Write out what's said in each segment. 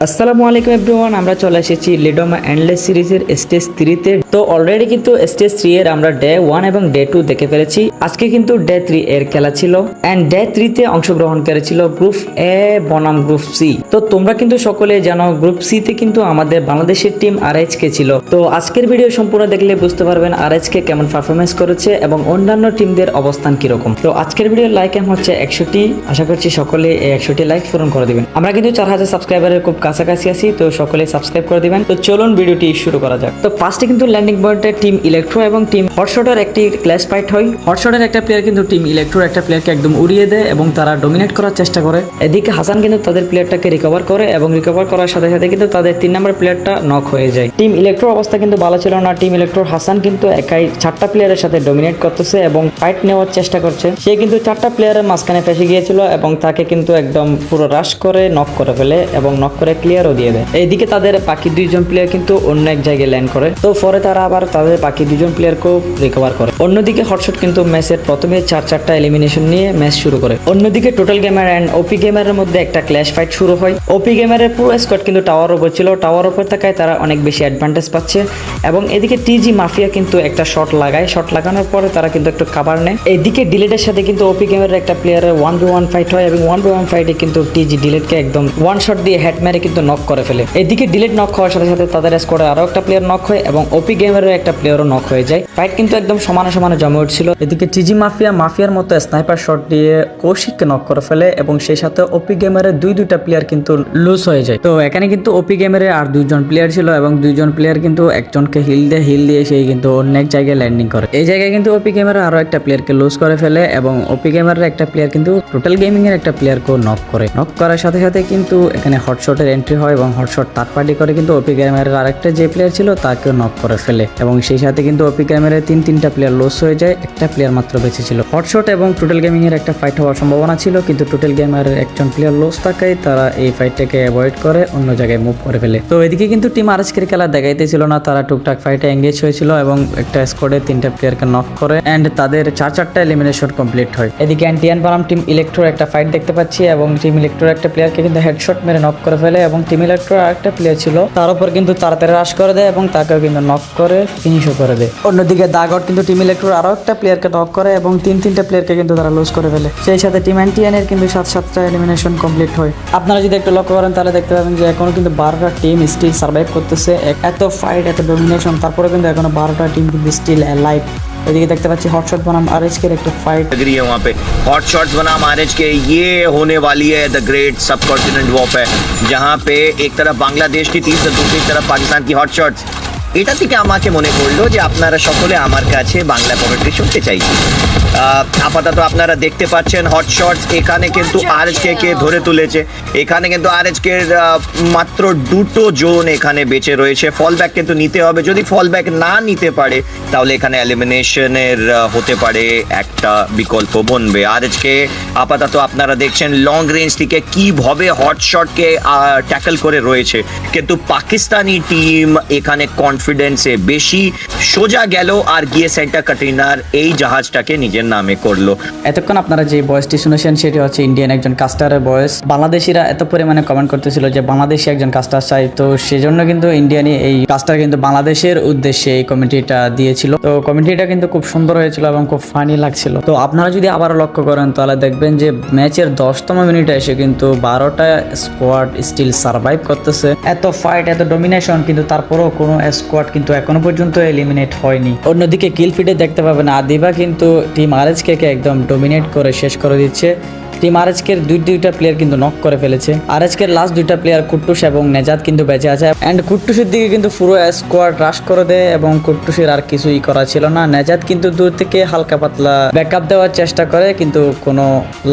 আসসালামু আলাইকুম এভরিওয়ান আমরা চলে এসেছি লেডোমা অ্যান্ডলেস সিরিজের স্টেজ থ্রিতে তো অলরেডি কিন্তু স্টেজ থ্রি এর আমরা ডে ওয়ান এবং ডে টু দেখে ফেলেছি। আজকে কিন্তু ডে থ্রি এর খেলা ছিল। অ্যান্ড ডে থ্রিতে অংশগ্রহণ করেছিল গ্রুপ এ বনাম গ্রুপ সি তো তোমরা কিন্তু সকলে জানো গ্রুপ সি তে কিন্তু আমাদের বাংলাদেশের টিম আর কে ছিল। তো আজকের ভিডিও সম্পূর্ণ দেখলে বুঝতে পারবেন আর কে কেমন পারফরমেন্স করেছে এবং অন্যান্য টিমদের অবস্থান কীরকম। তো আজকের ভিডিও লাইক এম হচ্ছে একশোটি আশা করছি সকলে এই একশোটি লাইক পূরণ করে দিবেন। আমরা কিন্তু চার হাজার সাবস্ক্রাইবারের খুব কাছাকাছি আছি, তো সকলে সাবস্ক্রাইব করে দিবেন। তো চলুন ভিডিওটি শুরু করা যাক। তো ফার্স্টে কিন্তু ল্যান্ডিং পয়েন্টে টিম ইলেকট্রো এবং টিম হটশটের একটি ক্লাস ফাইট হয়। হটশটের একটা প্লেয়ার কিন্তু টিম ইলেকট্রোর একটা প্লেয়ারকে একদম উড়িয়ে দেয় এবং তারা ডমিনেট করার চেষ্টা করে। এদিকে হাসান কিন্তু তাদের প্লেয়ারটাকে রিকভার করে এবং রিকভার করার সাথে সাথে কিন্তু তাদের তিন নম্বর প্লেয়ারটা নক হয়ে যায়। টিম ইলেকট্রোর অবস্থা কিন্তু ভালো ছিল না। টিম ইলেকট্রোর হাসান কিন্তু একাই চারটা প্লেয়ারের সাথে ডমিনেট করতেছে এবং ফাইট নেওয়ার চেষ্টা করছে। সে কিন্তু চারটা প্লেয়ারের মাঝখানে ফেসে গিয়েছিল এবং তাকে কিন্তু একদম পুরো রাশ করে নক করে ফেলে এবং নক করে ক্লিয়ারও দিয়ে দেয়। এইদিকে তাদের বাকি দুইজন প্লেয়ার কিন্তু অন্য এক জায়গায় ল্যান্ড করে। তো পরে তারা আবার তাদের বাকি দুজন প্লেয়ারকেও রিকভার করে। অন্যদিকে হটশট কিন্তু ম্যাচের প্রথমে চার চারটা এলিমিনেশন নিয়ে ম্যাচ শুরু করে। অন্যদিকে টোটাল গেমার অ্যান্ড ওপি গেমারের মধ্যে একটা ক্ল্যাশ ফাইট শুরু হয়। ওপি গেমারের পুরো স্কোয়াড কিন্তু টাওয়ার ওপর ছিল। টাওয়ার ওপর থাকায় তারা অনেক বেশি অ্যাডভান্টেজ পাচ্ছে এবং এদিকে টিজি মাফিয়া কিন্তু একটা শট লাগায়। শট লাগানোর পরে তারা কিন্তু একটু কাবার নেয়। এদিকে ডিলেটের সাথে কিন্তু ওপি গেমের একটা প্লেয়ারের ওয়ান বি ওয়ান ফাইট হয় এবং ওয়ান বি ওয়ান ফাইটে কিন্তু টিজি ডিলেটকে একদম ওয়ান শট দিয়ে হেড মেরে কিন্তু নক করে ফেলে। এদিকে ডিলেট নক হওয়ার সাথে সাথে তাদের স্কোয়াডে আরও একটা প্লেয়ার নক হয় এবং ওপি গেমেরও একটা প্লেয়ারও নক হয়ে যায়। ফাইট কিন্তু একদম সমানে সমানে জমে উঠছিল। এদিকে টিজি মাফিয়া মাফিয়ার মতো স্নাইপার শট দিয়ে কৌশিককে নক করে ফেলে এবং সেই সাথে ওপি গেমারের দুই দুইটা প্লেয়ার কিন্তু লুজ হয়ে যায়। তো এখানে কিন্তু ওপি গেমের আর দুইজন প্লেয়ার ছিল এবং দুইজন প্লেয়ার কিন্তু একজনকে হিল দিয়ে হিল দিয়ে সেই কিন্তু অন্য এক জায়গায় ল্যান্ডিং করে। এই জায়গায় কিন্তু ওপি গেমের আরও একটা প্লেয়ারকে লুজ করে ফেলে এবং ওপি গেমারের একটা প্লেয়ার কিন্তু টোটাল গেমিং এর একটা প্লেয়ারকে নক করে। নক করার সাথে সাথে কিন্তু এখানে হটশটের এন্ট্রি হয় এবং হটশট থার্ড পার্টি করে কিন্তু ওপি গেমারের আরেকটা যে প্লেয়ার ছিল, তাকেও নক করে ফেলে। এবং সেই সাথে কিন্তু ওপি গেমারের তিন তিনটা প্লেয়ার লস হয়ে যায়, একটা প্লেয়ার মাত্র বেঁচে ছিল। হটশট এবং টোটাল গেমিং এর একটা ফাইট হওয়ার সম্ভাবনা ছিল, কিন্তু টোটাল গেমারের একজন প্লেয়ার লস থাকায় তারা এই ফাইটটাকে অ্যাভয়েড করে অন্য জায়গায় মুভ করে ফেলে। তো এদিকে কিন্তু টিম আর আরএসকের খেলা দেখাইতেছিল না, তারা টুকটাক ফাইটে এঙ্গেজ হয়েছিল এবং একটা স্কোয়াডে তিনটা প্লেয়ারকে নক করে এন্ড তাদের চার চারটা এলিমিনেশন কমপ্লিট হয়। এদিকে অ্যান্টিয়ান বারাম টিম ইলেকট্রোর একটা ফাইট দেখতে পাচ্ছি এবং টিম ইলেকট্রোর একটা প্লেয়ারকে কিন্তু হেডশট মেরে নক করে ফেলে এবং টিম ইলেকট্রোর আরেকটা প্লেয়ার ছিল, তার উপর কিন্তু তাড়াতাড়ি রাশ করে দেয় এবং তাকেও কিন্তু নক করে ফিনিশও করে দেয় অন্যদিকে দাগট কিন্তু টিম ইলেকট্রোর আরও একটা প্লেয়ারকে নক করে এবং তিন তিনটা প্লেয়ারকে কিন্তু তারা লুজ করে ফেলে সেই সাথে টিম অ্যান্টিয়ানের কিন্তু সাত সাতটা এলিমিনেশন কমপ্লিট হয় আপনারা যদি একটু লক্ষ্য করেন তাহলে দেখতে পাবেন যে এখনো কিন্তু বারোটা টিম স্টিল সার্ভাইভ করতেছে এক- এত ফাইট এত ডমিনেশন তারপরে কিন্তু এখনো বারোটা টিম কিন্তু স্টিল লাইভ এদিকে দেখতে পাচ্ছি হটশট বনাম আর এর একটা ফাইট लग रही है वहाँ पे हॉट शॉट्स बनाम आर के ये होने वाली है द ग्रेट सब कॉन्टिनेंट वॉप है जहाँ पे एक तरफ बांग्लादेश की टीम তো दूसरी तरफ পাকিস্তান কি হট শটস এটা থেকে আমাকে মনে করল যে আপনারা সকলে আমার কাছে বাংলা কমেন্ট্রি শুনতে চাইছি আপাতত আপনারা দেখতে পাচ্ছেন হট এখানে কিন্তু আর কে ধরে তুলেছে। এখানে কিন্তু আর কে মাত্র দুটো জোন এখানে বেঁচে রয়েছে। ফল ব্যাক কিন্তু নিতে হবে। যদি ফল ব্যাক না নিতে পারে তাহলে এখানে এলিমিনেশনের হতে পারে একটা বিকল্প বনবে। আর কে আপাতত আপনারা দেখছেন লং রেঞ্জ থেকে কীভাবে হটশটকে ট্যাকল করে রয়েছে। কিন্তু পাকিস্তানি টিম এখানে কনফিডেন্সে বেশি সোজা গেল আর গিয়ে সেন্টা কাটরিনার এই জাহাজটাকে নিজের নামে করল। এতক্ষণ আপনারা যে বয়সটি শুনেছেন, সেটি হচ্ছে ইন্ডিয়ান একজন কাস্টারের বয়স। বাংলাদেশিরা এত পরিমাণে কমেন্ট করতেছিল যে বাংলাদেশি একজন কাস্টার চাই, তো সেজন্য কিন্তু ইন্ডিয়ানি এই কাস্টার কিন্তু বাংলাদেশের উদ্দেশ্যে এই কমিটিটা দিয়েছিল। তো কমিটিটা কিন্তু খুব সুন্দর হয়েছিল এবং খুব ফানি লাগছিল। তো আপনারা যদি আবার লক্ষ্য করেন, তাহলে দেখবেন যে ম্যাচের দশতম মিনিটে এসে কিন্তু বারোটা স্কোয়াড স্টিল সার্ভাইভ করতেছে। এত ফাইট এত ডমিনেশন কিন্তু তারপরেও কোনো স্কোয়াড কিন্তু এখনও পর্যন্ত এলিমিনেট হয়নি। অন্যদিকে কিল ফিডে দেখতে পাবেন আদিবা কিন্তু টিম কে একদম ডোমিনেট করে শেষ করে দিচ্ছে। টিম আরএসকের দুই দুইটা প্লেয়ার কিন্তু নক করে ফেলেছে। আরএসকের লাস্ট দুইটা প্লেয়ার কুট্টুস এবং নেজাদ কিন্তু বেঁচে আছে। অ্যান্ড কুট্টুসের দিকে কিন্তু পুরো স্কোয়াড রাশ করে দেয় এবং কুট্টুসের আর কিছুই করা ছিল না। নেজাদ কিন্তু দূর থেকে হালকা পাতলা ব্যাকআপ দেওয়ার চেষ্টা করে, কিন্তু কোনো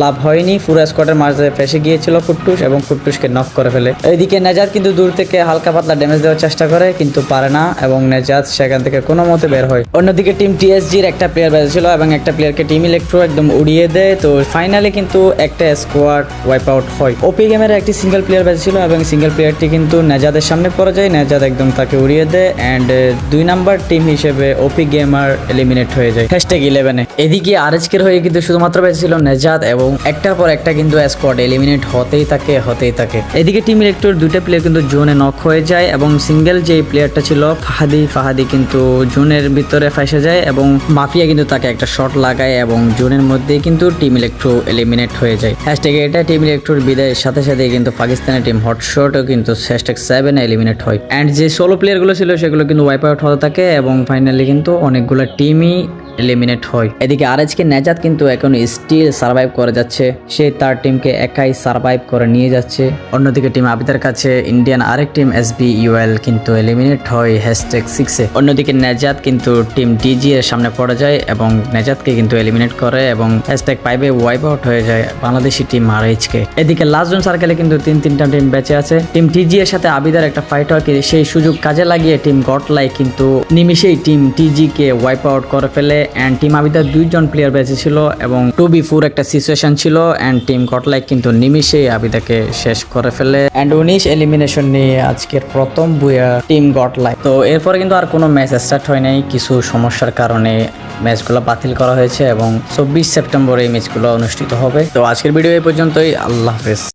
লাভ হয়নি। পুরো স্কোয়াডের মাঝে ফেসে গিয়েছিল কুট্টুস এবং কুট্টুসকে নক করে ফেলে। এইদিকে নেজাদ কিন্তু দূর থেকে হালকা পাতলা ড্যামেজ দেওয়ার চেষ্টা করে, কিন্তু পারে না এবং নেজাদ সেখান থেকে কোনো মতে বের হয়। অন্যদিকে টিম টিএসজির একটা প্লেয়ার বেঁচেছিল এবং একটা প্লেয়ারকে টিম ইলেকট্রো একদম উড়িয়ে দেয়। তো ফাইনালি কিন্তু একটা স্কোয়াড ওয়াইপ আউট হয়। ওপি গেমের একটি সিঙ্গেল প্লেয়ার ব্যাচ ছিল এবং সিঙ্গেল প্লেয়ারটি কিন্তু নেজাদের সামনে পড়ে যায়। নেজাদ একদম তাকে উড়িয়ে দেয় অ্যান্ড দুই নাম্বার টিম হিসেবে ওপি গেমার এলিমিনেট হয়ে যায়। হ্যাশট্যাগ ইলেভেনে এদিকে আরএচকের হয়ে কিন্তু শুধুমাত্র বেঁচে ছিল নেজাদ এবং একটার পর একটা কিন্তু স্কোয়াড এলিমিনেট হতেই থাকে হতেই থাকে। এদিকে টিম ইলেক্টর দুটো প্লেয়ার কিন্তু জোনে নক হয়ে যায় এবং সিঙ্গেল যে প্লেয়ারটা ছিল, ফাহাদি ফাহাদি কিন্তু জোনের ভিতরে ফাঁসে যায় এবং মাফিয়া কিন্তু তাকে একটা শট লাগায় এবং জোনের মধ্যেই কিন্তু টিম ইলেকট্রো এলিমিনেট হয়ে যায়। হ্যাশট্যাগ এটা টিম ইলেকট্রোর বিদায়ের সাথে সাথে কিন্তু পাকিস্তানের টিম হটশটও কিন্তু হ্যাশট্যাগ সেভেন এলিমিনেট হয়। অ্যান্ড যে সোলো প্লেয়ারগুলো ছিল, সেগুলো কিন্তু ওয়াইপ আউট হতে থাকে এবং ফাইনালি কিন্তু অনেকগুলো টিমই এলিমিনেট হয়। এদিকে আরএজকে নেজাত কিন্তু এখন স্টিল সার্ভাইভ করে যাচ্ছে। সে তার টিমকে একাই সার্ভাইভ করে নিয়ে যাচ্ছে। অন্যদিকে টিম আবিদার কাছে ইন্ডিয়ান আরেক টিম এস ইউএল কিন্তু এলিমিনেট হয় হ্যাশট্যাগ সিক্সে অন্যদিকে নেজাত কিন্তু টিম ডিজি এর সামনে পড়ে যায় এবং নেজাতকে কিন্তু এলিমিনেট করে এবং হ্যাশট্যাগ ফাইভে ওয়াইপ আউট হয়ে যায় বাংলাদেশি টিম আরএইচকে এদিকে লাস্ট জন সার্কেলে কিন্তু তিন তিনটা টিম বেঁচে আছে। টিম টিজি এর সাথে আবিদার একটা ফাইট হয় সেই সুযোগ কাজে লাগিয়ে টিম গটলাই কিন্তু নিমিশেই টিম টিজি কে ওয়াইপ আউট করে ফেলে। অ্যান্ড টিম আবিদার দুইজন প্লেয়ার বেঁচে ছিল এবং টু বি ফোর একটা সিচুয়েশন ছিল অ্যান্ড টিম গটলাই কিন্তু নিমিশেই আবিদাকে শেষ করে ফেলে। অ্যান্ড উনিশ এলিমিনেশন নিয়ে আজকের প্রথম বুয়া টিম গটলাই তো এরপরে কিন্তু আর কোনো ম্যাচ স্টার্ট হয় নাই, কিছু সমস্যার কারণে ম্যাচগুলো বাতিল করা হয়েছে এবং চব্বিশ সেপ্টেম্বর এই ম্যাচগুলো অনুষ্ঠিত হবে। তো আজকের ভিডিও এই পর্যন্তই, আল্লাহ হাফেজ।